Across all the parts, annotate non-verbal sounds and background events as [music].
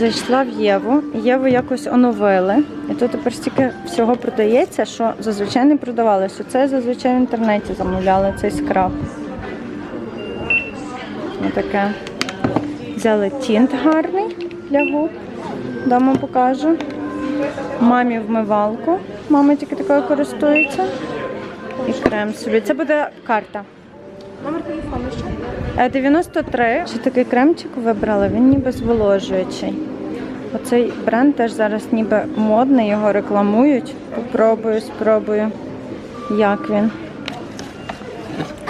Зайшла в Єву, Єву якось оновили. І тут тепер стільки всього продається, що зазвичай не продавалося. Це зазвичай в інтернеті замовляли цей скраб. Отаке. Взяли тінт гарний для губ. Дома покажу. Мамі вмивалку. Мама тільки такою користується. І крем собі. Це буде карта. Номер телефону 93. Ще такий кремчик вибрала, він ніби зволожуючий. Оцей бренд теж зараз ніби модний, його рекламують. Попробую, спробую, як він.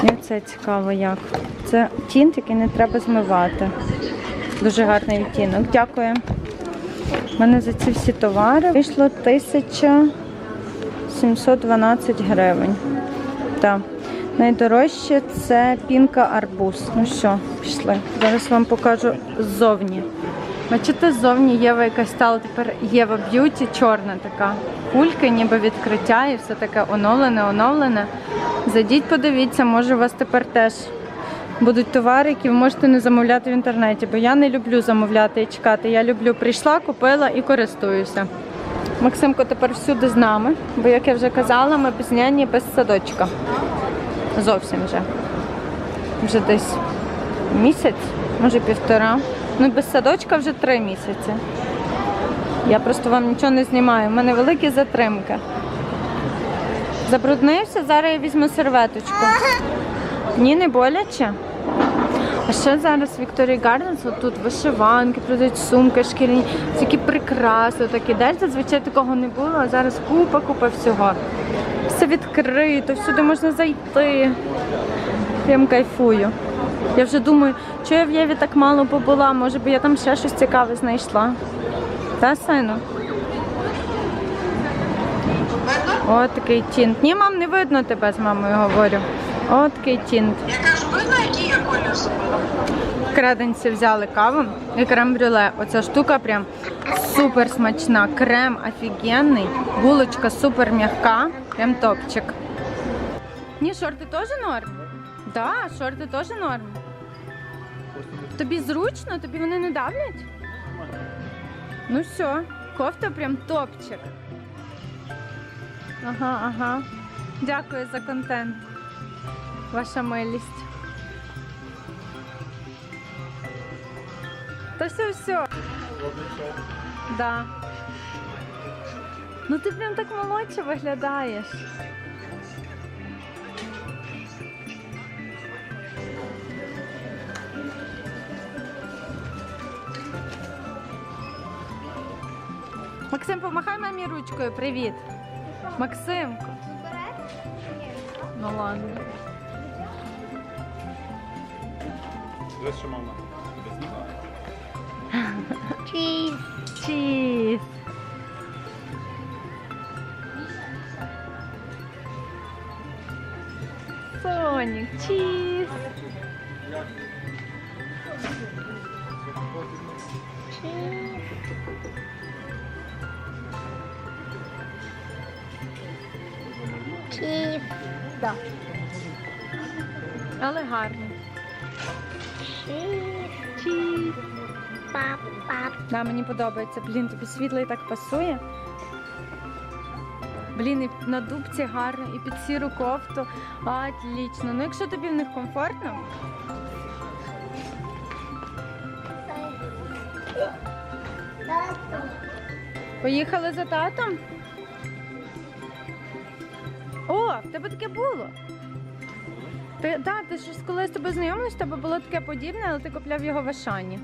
І це цікаво як. Це тінт, який не треба змивати. Дуже гарний відтінок. Дякую. У мене за ці всі товари вийшло 1712 гривень. Так. Найдорожче це пінка арбуз. Ну що, пішли. Зараз вам покажу ззовні. Бачите, ззовні Єва якась стала тепер Єва б'юті, чорна така. Кульки, ніби відкриття і все таке оновлене, оновлене. Зайдіть, подивіться, може у вас тепер теж будуть товари, які ви можете не замовляти в інтернеті, бо я не люблю замовляти і чекати. Я люблю прийшла, купила і користуюся. Максимко тепер всюди з нами, бо, як я вже казала, ми без няні, без садочка. Зовсім вже. Вже десь місяць, може півтора. Ну, без садочка вже три місяці. Я просто вам нічого не знімаю. У мене великі затримки. Забруднився, зараз я візьму серветочку. Ні, не боляче. А ще зараз в Victoria Gardens тут вишиванки, продають сумки, шкіряні, всякі прикраси, такі десь зазвичай такого не було, а зараз купа, купа всього. Все відкрито, всюди можна зайти. Прям кайфую. Я вже думаю, що я в Єві так мало побула, може би я там ще щось цікаве знайшла. Та, сину? О, такий тінт. Ні, мам, не видно тебе з мамою говорю. О, такий тінт. Я кажу, видно, який я колір зробила? Креденці взяли каву і крем-брюле. Оця штука прям супер смачна. Крем офігенний, булочка супер м'яка, прям топчик. Ні, шорти теж норм? Так, да, шорти теж норм. Тобі зручно, тобі вони не давлять? Ну все, кофта прям топчик. Ага, ага. Дякую за контент. Ваша милість. Та все, все. Да. Ну ти прям так молодше виглядаєш. Максим, помахай мамі ручкою. Привіт. Максимко. Ну ладно. Дивись, що мама тебе знімає. Чіз. Сонік, чіз. Чіп, Да. Але гарно. Чіп, Чіз. пап. Да, мені подобається. Блін, тобі світло і так пасує. Блін, і на дубці гарно, і під сіру кофту. Отлично. Ну, якщо тобі в них комфортно, поїхали за татом. О, в тебе таке було. Ти, да, ти ж коли з тобою знайомилась, в тебе було таке подібне, але ти купляв його в Ашані.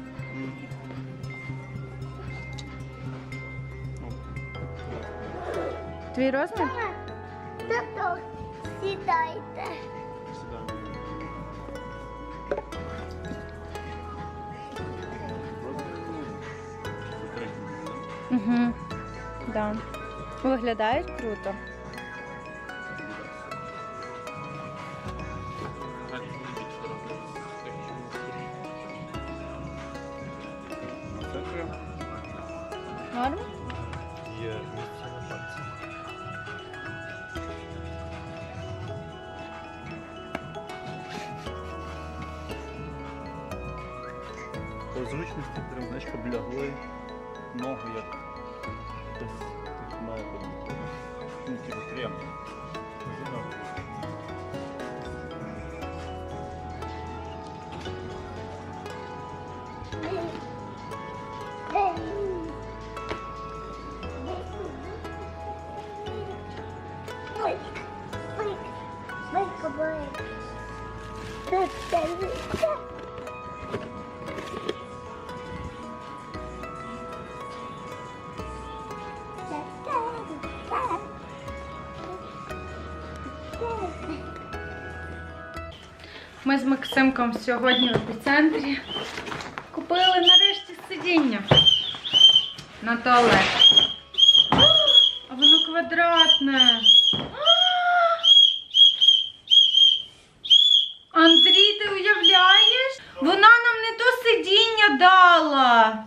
Твій розмір? тату, сідайте. Угу. Да. Виглядають круто. Місце на пальці. По зручності знаєш, облягли. ногу як Максимком сьогодні в епіцентрі купили нарешті сидіння на туалет. А воно квадратне. Андрій, ти уявляєш? Вона нам не то сидіння дала.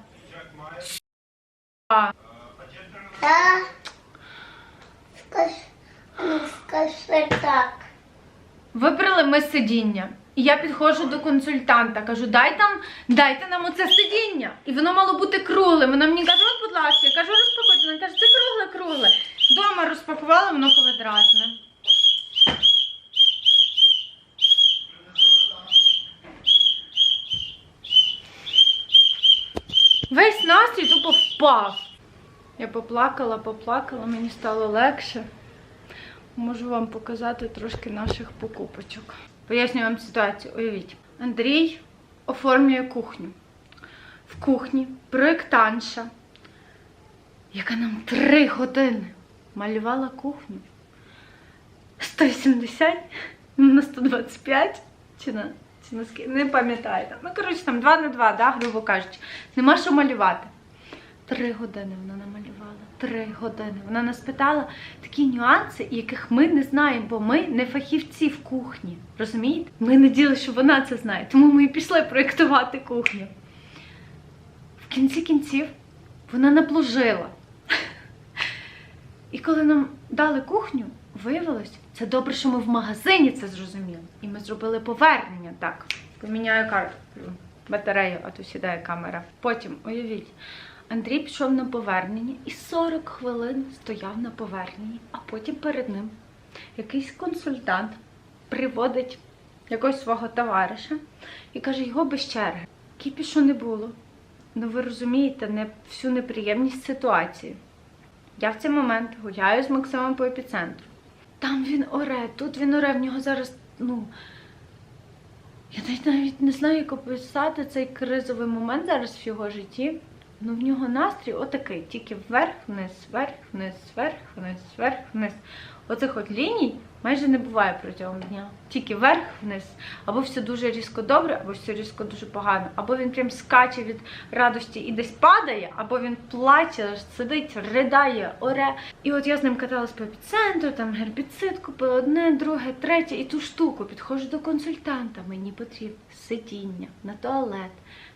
Ну, скажи так. Вибрали ми сидіння. І я підходжу до консультанта, кажу, дай там, дайте нам оце сидіння. І воно мало бути кругле. Вона мені каже, от, будь ласка, я кажу, розпакуйте. Вона каже, це кругле, кругле. Дома розпакувала, воно квадратне. Весь настрій тупо впав. Я поплакала, поплакала, мені стало легше. Можу вам показати трошки наших покупочок. Пояснюю вам ситуацію. Уявіть, Андрій оформлює кухню. В кухні проєктанша, яка нам три години малювала кухню. 180 на 125 чи на, чи на скільки? Не пам'ятаю. Ну, коротше, там 2 на 2, да, грубо кажучи. Нема що малювати. Три години вона намалювала. Три години. Вона нас питала такі нюанси, яких ми не знаємо, бо ми не фахівці в кухні. Розумієте? Ми наділи, що вона це знає. Тому ми і пішли проєктувати кухню. В кінці кінців вона наплужила. І коли нам дали кухню, виявилось, це добре, що ми в магазині це зрозуміли. І ми зробили повернення. Так, поміняю карту, батарею, а то сідає камера. Потім, уявіть, Андрій пішов на повернення і 40 хвилин стояв на поверненні, а потім перед ним якийсь консультант приводить якогось свого товариша і каже, його без черги. Кіпішу не було. Ну ви розумієте, не всю неприємність ситуації. Я в цей момент гуляю з Максимом по епіцентру. Там він оре, тут він оре, в нього зараз, ну. Я навіть навіть не знаю, як описати цей кризовий момент зараз в його житті. Ну, в нього настрій отакий, тільки вверх-вниз, вверх-вниз, вверх-вниз, вверх-вниз. Оцих от ліній майже не буває протягом дня. Тільки вверх-вниз. Або все дуже різко добре, або все різко дуже погано. Або він прям скаче від радості і десь падає, або він плаче, сидить, ридає, оре. І от я з ним каталась по епіцентру, там гербіцид купила одне, друге, третє, і ту штуку. Підходжу до консультанта. Мені потрібно сидіння на туалет,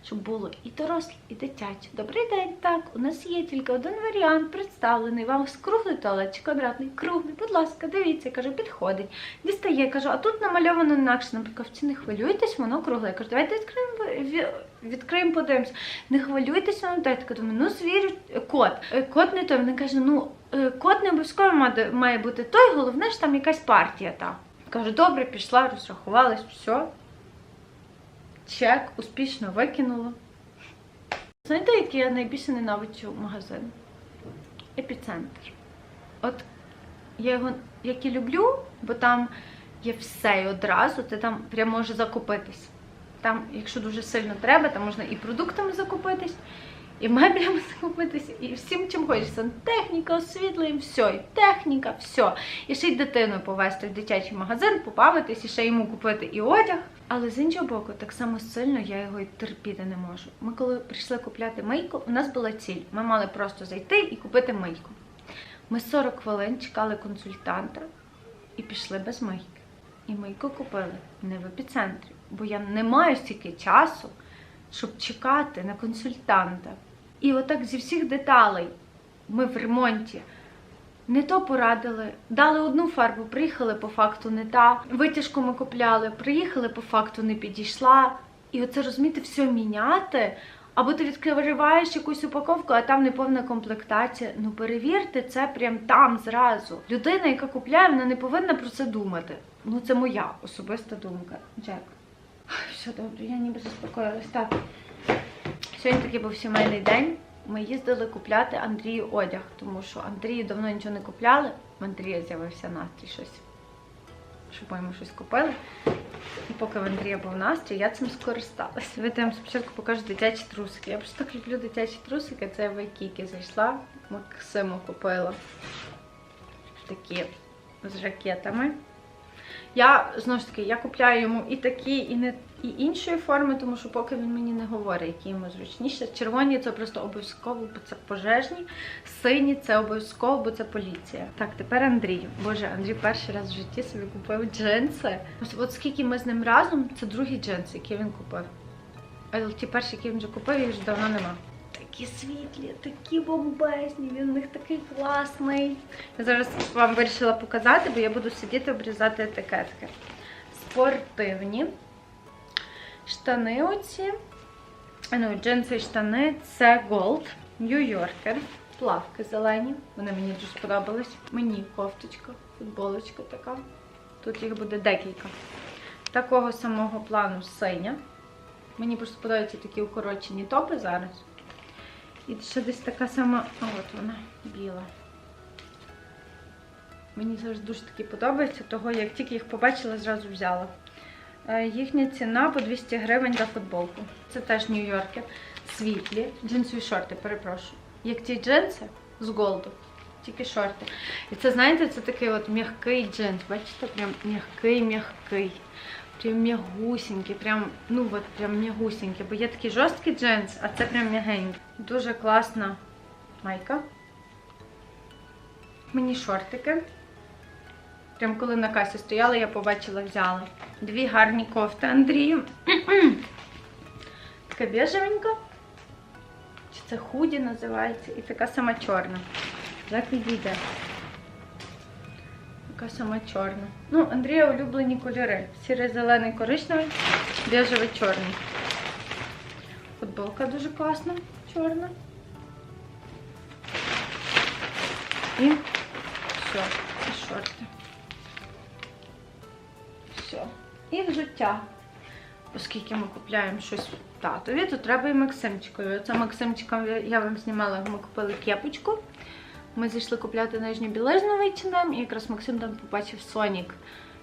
щоб було і доросле, і дитяче. Добрий день, так. У нас є тільки один варіант представлений. Вам круглий туалет чи квадратний? Круглий, будь ласка, дивіться, кажу, підходить. Дістає, кажу, а тут намальовано інакше. Наприклад, в не хвилюйтесь, воно кругле. Я кажу, давайте відкриємо, відкриємо, подивимось. Не хвилюйтесь, воно дайте. Я ну звірю, кот. Е, Кот не той. Вона каже, ну е, кот не обов'язково має бути той, головне ж там якась партія та. Кажу, добре, пішла, розрахувалась, все. Чек успішно викинула. Знаєте, який я найбільше ненавиджу магазин? Епіцентр. От я його як і люблю, бо там є все і одразу, ти там прямо можеш закупитись. Там, якщо дуже сильно треба, там можна і продуктами закупитись, і меблями закупитись, і всім чим хочеш. Сантехніка, освітлення, все, і техніка, все. І ще й дитину повезти в дитячий магазин, побавитись, і ще йому купити і одяг. Але з іншого боку, так само сильно я його і терпіти не можу. Ми коли прийшли купляти мийку, у нас була ціль. Ми мали просто зайти і купити мийку. Ми 40 хвилин чекали консультанта і пішли без мийки. І мийку купили не в епіцентрі, бо я не маю стільки часу, щоб чекати на консультанта. І отак зі всіх деталей ми в ремонті не то порадили, дали одну фарбу, приїхали по факту не та. Витяжку ми купляли, приїхали по факту не підійшла. І оце розумієте, все міняти, Або ти відкриваєш якусь упаковку, а там неповна комплектація. Ну перевірте це прям там зразу. Людина, яка купляє, вона не повинна про це думати. Ну це моя особиста думка. Джек. Ай, Все добре, я ніби заспокоїлась. Так. Сьогодні такий був сімейний день. Ми їздили купляти Андрію одяг, тому що Андрію давно нічого не купляли. В Андрія з'явився настрій щось. Щоб ми йому щось купили. І поки в Андрія був настрій, я цим скористалася. Я вам спочатку покажу дитячі трусики. Я просто так люблю дитячі трусики. Це я в Айкіки зайшла. Максиму купила такі з ракетами. Я знову ж таки я купляю йому і такі, і не і іншої форми, тому що поки він мені не говорить, які йому зручніше. Червоні це просто обов'язково, бо це пожежні. Сині це обов'язково, бо це поліція. Так, тепер Андрій. Боже, Андрій перший раз в житті собі купив джинси. Ось от скільки ми з ним разом, це другі джинси, які він купив. Але ті перші, які він вже купив, їх вже давно нема. Такі світлі, такі бомбезні, він у них такий класний. Я зараз вам вирішила показати, бо я буду сидіти обрізати етикетки. Спортивні. Штани оці. Ну, джинси і штани це Gold, Нью-Йоркер, плавки зелені. Вони мені дуже сподобались. Мені кофточка, футболочка така. Тут їх буде декілька. Такого самого плану синя. Мені просто подобаються такі укорочені топи зараз. І ще десь така сама, а от вона, біла. Мені завжди дуже такі подобаються, того як тільки їх побачила, зразу взяла. Е, Їхня ціна по 200 гривень за футболку. Це теж Нью-Йорки. Світлі, джинсові шорти, перепрошую. Як ті джинси з голду, тільки шорти. І це, знаєте, це такий от м'який джинс. Бачите, прям м'який-м'який. Прям м'ягусінький, прям, ну от прям м'ягусінький. Бо є такий жорсткий джинс, а це прям м'ягенький. Дуже класна майка. Мені шортики. Прям коли на касі стояла, я побачила, взяла. Дві гарні кофти Андрію. [clears throat] Така біжевенька. Чи це худі називається? І така сама чорна. Як відійде. Така сама чорна. Ну, Андрія улюблені кольори. Сірий, зелений, коричневий, біжевий, чорний. Футболка дуже класна, чорна. І все, і шорти. Все. І взуття. Оскільки ми купляємо щось татові, то треба і Максимчикові. Оце Максимчиком я вам знімала, ми купили кепочку. Ми зійшли купляти нижню білизну в і якраз Максим там побачив Сонік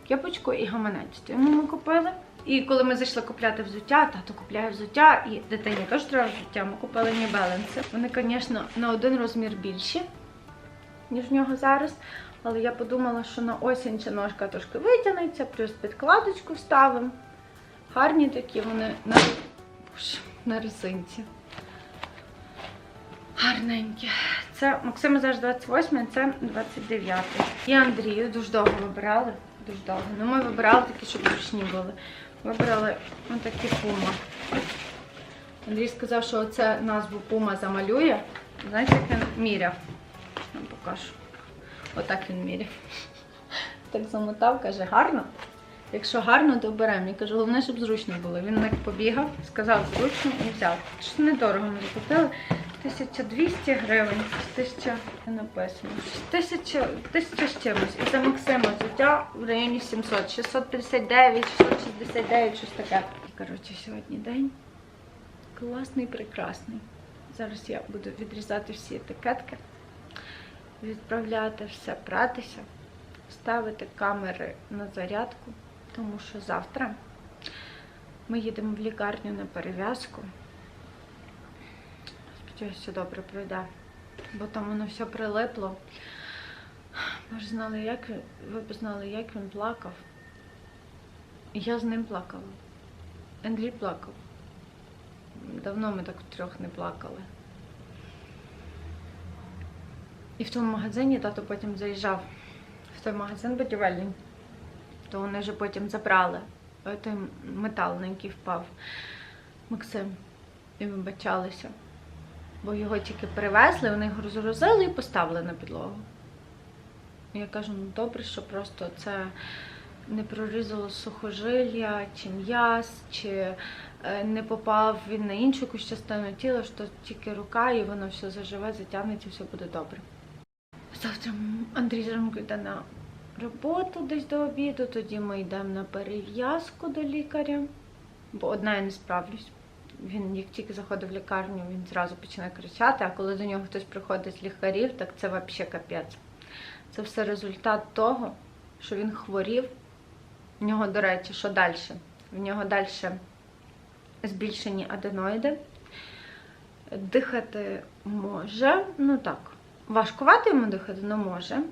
кепочку і гаманець. То йому ми купили. І коли ми зайшли купляти взуття, тато купляє взуття, і дитині теж треба взуття. Ми купили New Balance. Вони, звісно, на один розмір більші, ніж в нього зараз. Але я подумала, що на осінь ця ножка трошки витягнеться, плюс підкладочку вставимо. Гарні такі вони на, на резинці. Гарненькі. Це Максима зараз 28, це 29. І Андрію дуже довго вибирали. Дуже довго. Ну ми вибирали такі, щоб зручні були. Вибрали отакі пума. Андрій сказав, що оце назву пума замалює. Знаєте, як він міряв? Вам покажу. Отак він міряв. Так замотав, каже, гарно. Якщо гарно, то беремо. Я кажу, головне, щоб зручно було. Він так побігав, сказав зручно і взяв. Недорого ми закупили. 1200 гривень, 1000 не написано. 1000, 1000 з чимось. І це Максима взуття в районі 700, 659, 669, щось таке. Коротше, сьогодні день класний, прекрасний. Зараз я буду відрізати всі етикетки, відправляти все пратися, ставити камери на зарядку, тому що завтра ми їдемо в лікарню на перев'язку. Сподіваюся, все добре пройде, бо там воно все прилипло. Ви ж знали, як ви б як він плакав. Я з ним плакала. Андрій плакав. Давно ми так втрьох не плакали. І в тому магазині тато потім заїжджав в той магазин будівельний, то вони вже потім забрали той метал, на який впав Максим. І вибачалися. Бо його тільки привезли, вони його розгрузили і поставили на підлогу. Я кажу, ну добре, що просто це не прорізало сухожилля, чи м'яз, чи е, не попав він на іншу якусь частину тіла, що тільки рука, і воно все заживе, затягнеться, все буде добре. Завтра Андрій зранку йде на роботу десь до обіду, тоді ми йдемо на перев'язку до лікаря, бо одна я не справлюсь. Він як тільки заходить в лікарню, він зразу починає кричати, а коли до нього хтось приходить з лікарів, так це взагалі капець. Це все результат того, що він хворів. В нього, до речі, що далі? В нього далі збільшені аденоїди. Дихати може, ну так, важкувати йому дихати, але може.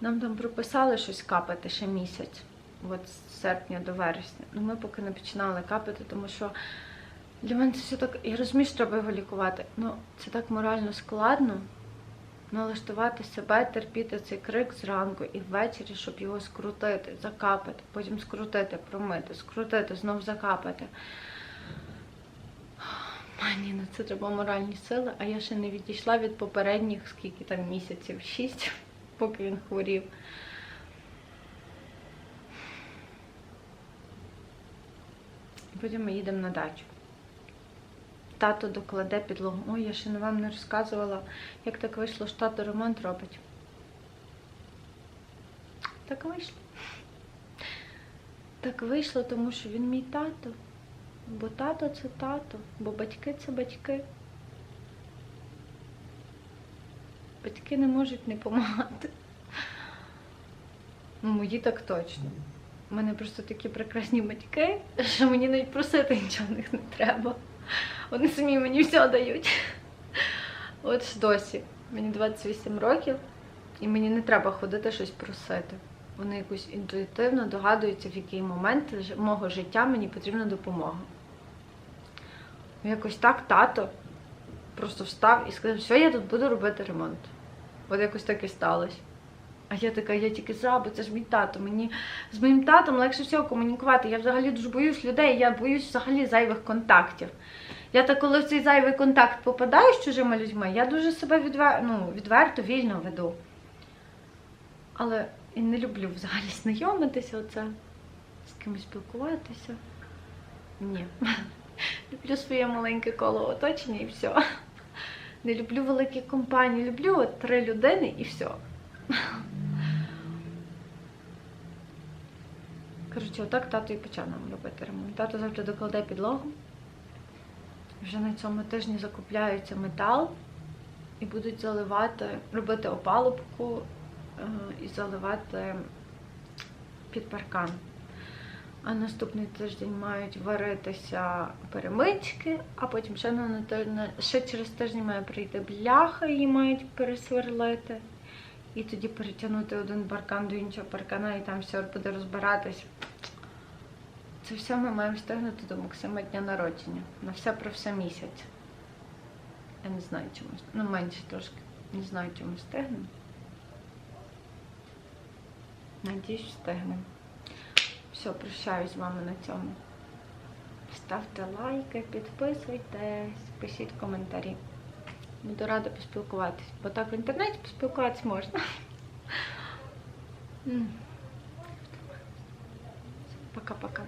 Нам там прописали щось капати ще місяць, от з серпня до вересня. Ну ми поки не починали капати, тому що для мене це все так. Я розумію, що треба його лікувати. Ну, це так морально складно налаштувати себе, терпіти цей крик зранку і ввечері, щоб його скрутити, закапати, потім скрутити, промити, скрутити, знов закапати. Мені на це треба моральні сили, а я ще не відійшла від попередніх, скільки там місяців, шість, [laughs] поки він хворів. Потім ми їдемо на дачу. Тато докладе підлогу. Ой, я ще вам не розказувала, як так вийшло, що тато ремонт робить. Так вийшло. Так вийшло, тому що він мій тато. Бо тато це тато, бо батьки це батьки. Батьки не можуть не допомагати. Ну, мої так точно. У мене просто такі прекрасні батьки, що мені навіть просити нічого не треба. Вони самі мені все дають. От ж досі. Мені 28 років, і мені не треба ходити щось просити. Вони якось інтуїтивно догадуються, в який момент мого життя мені потрібна допомога. Ну, Якось так тато просто встав і сказав, що я тут буду робити ремонт. От якось так і сталося. А я така, я тільки за, бо це ж мій тато. Мені з моїм татом легше всього комунікувати. Я взагалі дуже боюсь людей, я боюсь взагалі зайвих контактів. Я так, коли в цей зайвий контакт попадаю з чужими людьми, я дуже себе відвер... ну, відверто, вільно веду. Але і не люблю взагалі знайомитися, оце, з кимось спілкуватися. Ні. [laughs] Люблю своє маленьке коло оточення і все. Не люблю великі компанії, люблю от три людини і все. Коротше, отак тато і почав нам робити ремонт. Тато завжди докладе підлогу. Вже на цьому тижні закупляється метал і будуть заливати, робити опалубку е, і заливати під паркан. А наступний тиждень мають варитися перемички, а потім ще, на ще через тиждень має прийти бляха, її мають пересверлити. І тоді перетягнути один паркан до іншого паркана, і там все буде розбиратись. Це все ми маємо встигнути до Максима дня народження. На все про все місяць. Я не знаю, чому. Ну, менше трошки. Не знаю, чому встигнемо. Надіюсь, встигнемо. Все, прощаюсь з вами на цьому. Ставте лайки, підписуйтесь, пишіть коментарі. Буду рада поспілкуватись. Бо так в інтернеті поспілкуватись можна. Пока-пока.